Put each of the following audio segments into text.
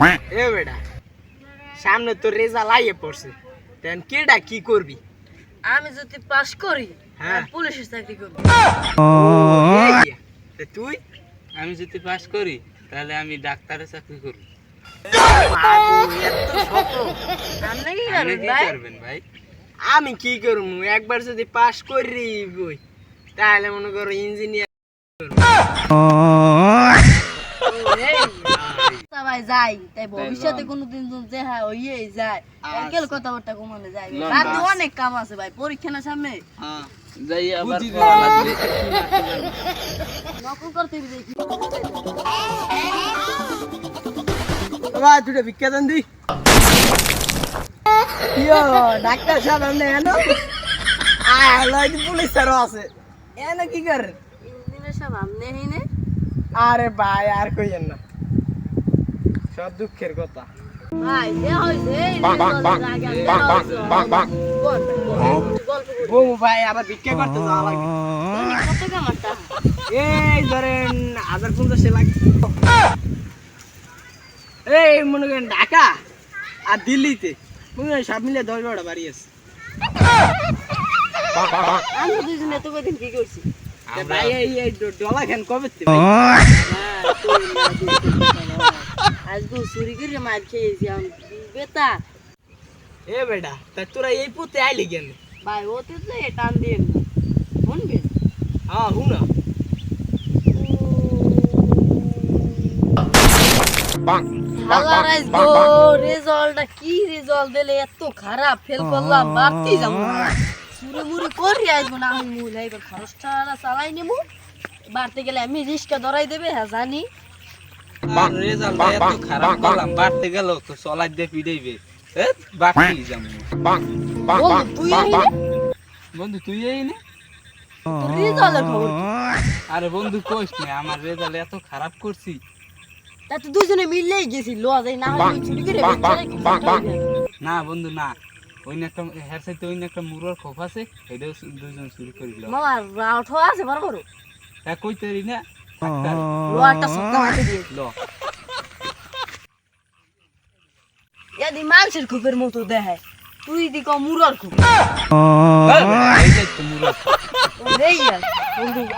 এ বেটা সামনে তো রেজাল্ট আইয়ে পড়ছে। তেন কেডা কি করবি? আমি যদি পাস করি হ্যাঁ। পুলিশের চাকরি করব। তুই? আমি যদি পাস করি তাহলে আমি ডাক্তারের চাকরি করব। আমি কি করব? একবার যদি পাস করি বই তাহলে মনে করো ইঞ্জিনিয়ার। যাই তাই ভবিষ্যতে কোনোদিন যদি দেখা হইয়ে যায়। আচ্ছা। গেল কথাবার্তা কমানো যায়। রাতে অনেক কাম আছে ভাই পরীক্ষা না সামনে। যাই আবার বুঝি নকল করতে দেখি। বাবা দুটো ভিক্ষা দেন দি। ইয়ো ডাক্তার সাহেব আপনি এনো আয় হলো পুলিশ স্যারও আছে। এনো কি ইঞ্জিনিয়ার সাহেব হিনে আরে ভাই আর কইয়েন না। সব দুঃখের কথা। ভাই আবার ভিক্ষা করতে যাওয়া লাগে? এই ধরেন হাজার পঞ্চাশে লাগে। এই মনে করেন ঢাকা আর দিল্লিতে। মনে করেন সব মিলে দশ বারোটা বাড়ি আছে। আমি তো দুইজন কদিন কি করছি? ভাই এই এই ডলা খান কবে আজকে চুরি করে মার খেয়েছি আমি বেতা এ বেটা তা তোরা এই পুতে আইলি কেন? ভাই ওতে তো এ টান দিয়ে শুনবেন হ্যাঁ হুনা হালার আজগো রেজাল্টটা কি রেজাল্ট দিলে? এত খারাপ ফেল করলাম বাড়তি যাব চুরি মুড়ি করি আসব না আমি মূল এবার খরচটা চালাই নেব বাড়তে গেলে আমি রিস্কা ধরাই দেবে হ্যাঁ জানি। আর রেজাল্ট এত খারাপ করলাম বাড়তে গেল তো চলাই দিয়ে পিড়াইবে বাড়তেই যাব। বন্ধু তুই এই নে তোর রেজাল্টের খবর কি? আরে বন্ধু কইস না আমার রেজাল্ট এত খারাপ করছি। তা তো দুজনে মিললেই গেছি লো যাই না করে? না বন্ধু না। ওই একটা ওই একটা মুরোর খোপ আছে এটাও দুজন চুরি করিল মামা রাউঠ আছে বড় বড়? তা কই না। ডাক্তার। লো একটা দিয়ে। ল। মানুষের খুপের মতো দেখায়। তুই দি কম মুরার খুব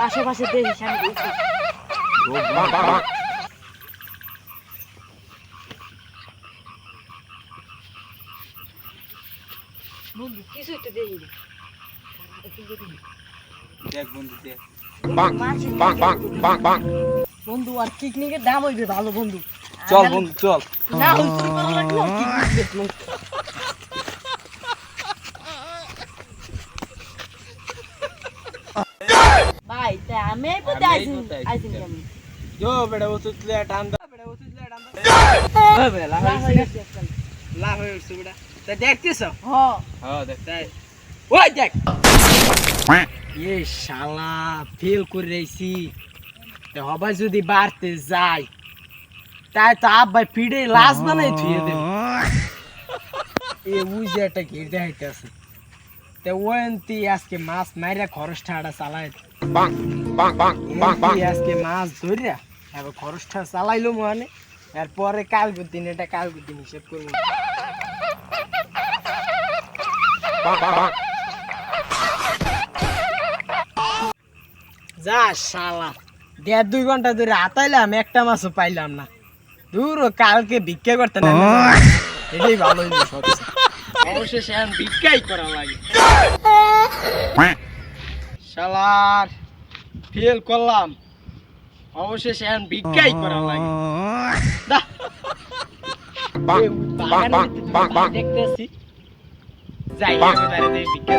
আশেপাশে দেখিস আমি বন্ধু কিছুই তো দেখি দেখ বন্ধু দেখ। বন্ধু আর পিকনিকের দাম হইবে ভালো বন্ধু। চল বন্ধু চল। না হই চুরি করা লাগল ভাই তা আমি আমি এই আইছি আইছি, চল। যো বেটা ও টান দা বেটা ও টান দা বেলা তা দেখতেছ? হ্যাঁ। ওই দেখ। এ শালা ফেল করে রইছি। হবা যদি বাড়তে যায় তাই তো আব্বাই পিড়ে লাশ বানাই ধুয়ে দেবে। এ বুঝে একটা ঘির দেখাইতেছে তে ওয়ন্তি আজকে মাছ মাইরা খরচ ঠাড়া চালাই এমতি আজকে মাছ ধরিয়া এবার খরচটা চালাইলো মানে। এরপরে কালকের দিন এটা কালকের দিন হিসেব করব। যা শালা। দেড় দুই ঘণ্টা ধরে হাতাইলাম একটা মাছও পাইলাম না। দূর কালকে ভিক্ষা করতে না এটাই ভালো হইল সবচেয়ে অবশেষে এখন ভিক্ষাই করা লাগে। শালার ফেল করলাম। অবশেষে এখন ভিক্ষাই করা লাগে। দেখতেছি। যাই ভিক্ষা